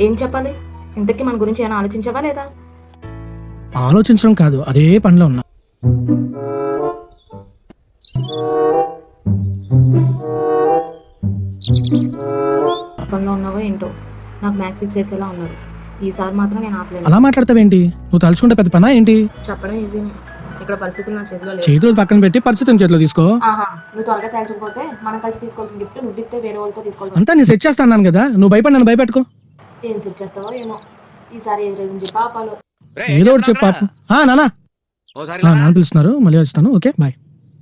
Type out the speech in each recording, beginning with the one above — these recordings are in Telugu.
ఏం చెప్పాలి? ఇంతకీ మన గురించి ఏమైనా ఆలోచించావా లేదా? ఆలోచించడం కాదు అదే పనిలో ఉన్నా. పనిలో ఉన్నావో ఏంటో నాకు మ్యాథ్స్ ఫిక్స్ చేసేలా ఉన్నారు. ఈసారి మాత్రం నేను ఆపలేను. అలా మాట్లాడతావేంటి? నువ్వు తలుచుకుంటే పెద్ద పనా ఏంటి? చెప్పడం ఈజీనే ఇక్కడ పరిస్థితులు నా చేతిలో చేతులు పక్కన పెట్టి పరిస్థితిని చేతిలో తీసుకో. ఆహా నువ్వు త్వరగా తేల్చకపోతే మనం కలిసి తీసుకోవాల్సిన గిఫ్ట్ నువ్వు ఇస్తే వేరే వాళ్ళతో తీసుకోవాలి అంతా నేను సెట్ చేస్తాను కదా నువ్వు భయపడి నన్ను భయపెట్టుకో. ఏం సెట్ చేస్తావో ఏమో. ఈసారి ఏ రీజన్ చెప్పి ఆపాలో. ఏదో ఒకటి చెప్పు పాపం ఆ, నానా. నాన్న పిలుస్తున్నారు మళ్ళీ వస్తాను. ఓకే బాయ్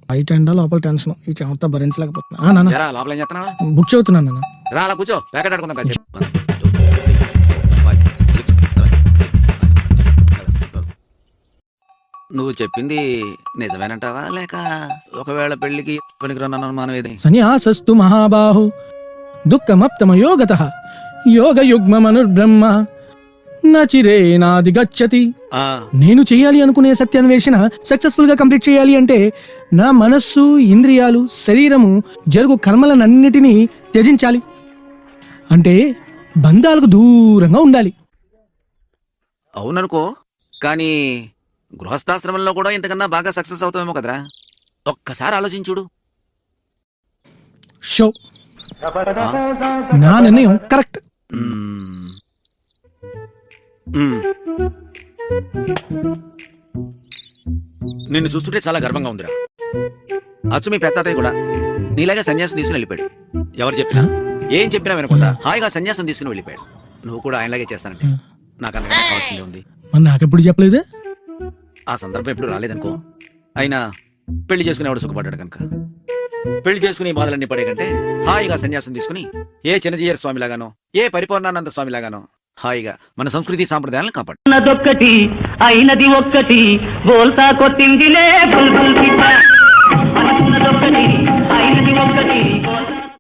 బయట ఎండ లోపల టెన్షన్ ఈ చెమట భరించలేకపోతున్నా. ఆ, నాన్న జరా లోపల ఏం బుక్ చదువుతున్నాను నాన్న రా అలా కూర్చో. ప్యాకెట్ ఆడుకుందాం నువ్వు చెప్పింది నిజమేనంటావా? లేక ఒకవేళ పెళ్ళికి పనికిరన్న అనుమానం ఏది? సన్యాసస్తు మహాబాహు. దుఃఖమప్తమయో గత యోగయుగ్మనుర్బ్రహ్మ నచిరే నాది గచ్చతి. ఆ, నేను చేయాలి అనుకునే సత్యాన్వేషణ సక్సెస్ఫుల్గా కంప్లీట్ చేయాలి అంటే నా మనస్సు ఇంద్రియాలు శరీరము జరుగు కర్మలనన్నిటినీ త్యజించాలి. అంటే బంధాలకు దూరంగా ఉండాలి. అవుననుకో కానీ గృహస్థాశ్రమంలో కూడా ఇంతకన్నా బాగా సక్సెస్ అవుతామేమో కదరా. ఒక్కసారి ఆలోచించుడు షో. నా నిర్ణయం కరెక్ట్. మ్మ్. మ్మ్. నిన్ను చూస్తుంటే చాలా గర్వంగా ఉందిరా. అచ్చు మీ పెత్తాతయ్య కూడా నీలాగా సన్యాసం తీసుకుని వెళ్ళిపోయాడు. ఎవరు చెప్పినా? ఏం చెప్పినా వినకుండా హాయిగా సన్యాసం తీసుకుని వెళ్ళిపోయాడు. నువ్వు కూడా ఆయనలాగే చేస్తానంటే నాకు అంతకన్నా కావాల్సిందే ఉంది. మరి నాకెప్పుడు చెప్పలేదు? ఆ సందర్భం ఎప్పుడు రాలేదనుకో. అయినా పెళ్ళి చేసుకునేవాడు సుఖపడ్డాడు కనుక. పెళ్ళి చేసుకుని బాధలన్నీ పడే కంటే హాయిగా సన్యాసం తీసుకుని ఏ చిన్నజీయర్ స్వామిలాగానో ఏ పరిపూర్ణానంద స్వామిలాగానో హాయిగా మన సంస్కృతి సాంప్రదాయాలను కాపాడు. అయినది ఒక్కటి బోల్తా కొట్టిందిలే బుల్బుల్